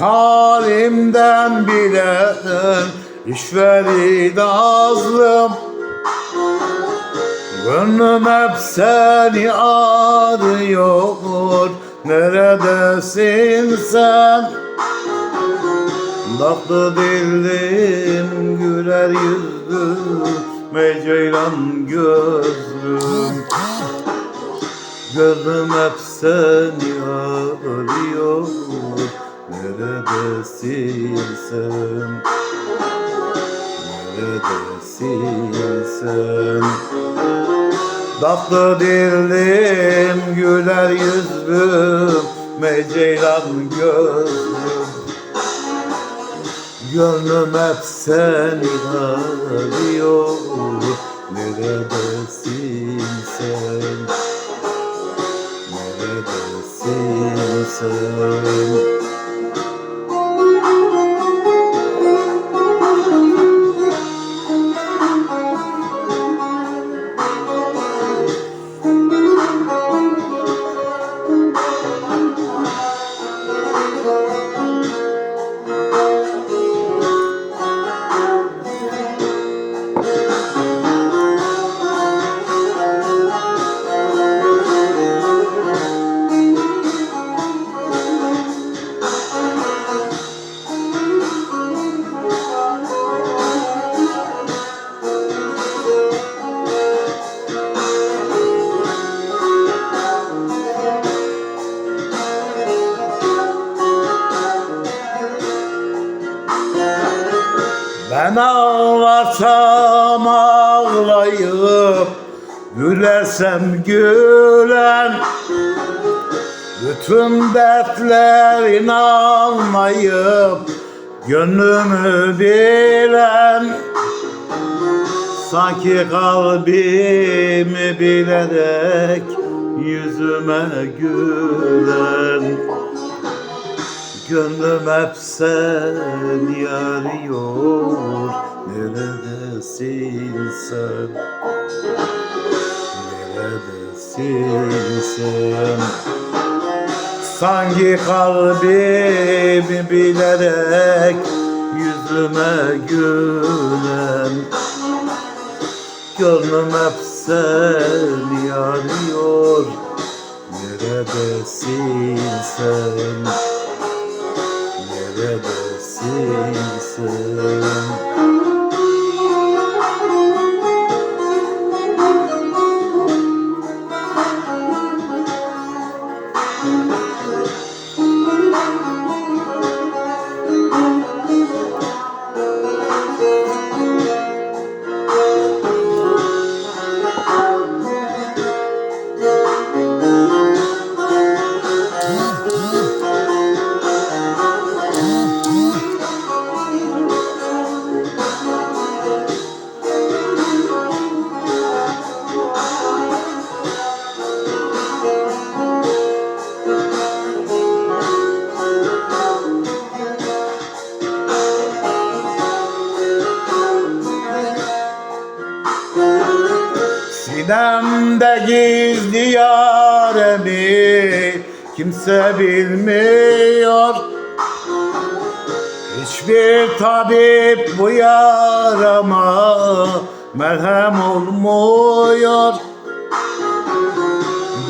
halimden bilen işveri nazlım Gönlüm hep seni arıyor Neredesin sen? Tatlı dilim güler yüzlüm Ey ceylan gözlüm Gözüm hep seni arıyor Neredesin sen? Neredesin sen? Tatlı dilim güler yüzlüm Ey ceylan gözlüm Gönlüm hep seni arıyor Neredesin sen? Neredesin Ben ağlarsam ağlayıp Gülersem gülen Bütün dertlerin anlayıp Gönlümü bilen Sanki kalbimi bilerek Yüzüme gülen Gönlüm hep seni arıyor Neredesin sen? Neredesin sen? Sanki kalbimi bilerek Yüzüme gülen Gönlüm hep seni arıyor Neredesin sen? Neredesin sen? Sinemde gizli yaremi kimse bilmiyor Hiçbir tabip bu yarama merhem olmuyor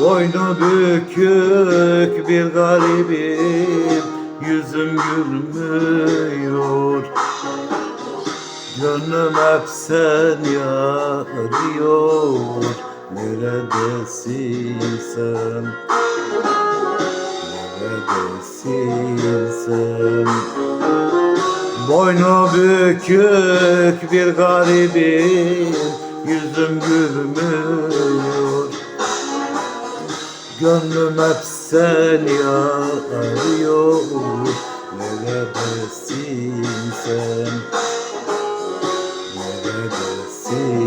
Boynu bükük bir garibim Yüzüm gülmüyor Gönlüm hep seni arıyor Neredesin sen? Neredesin sen? Boynu bükük bir garibim Yüzüm gülmüyor Gönlüm hep seni arıyor Neredesin sen? Edesinsin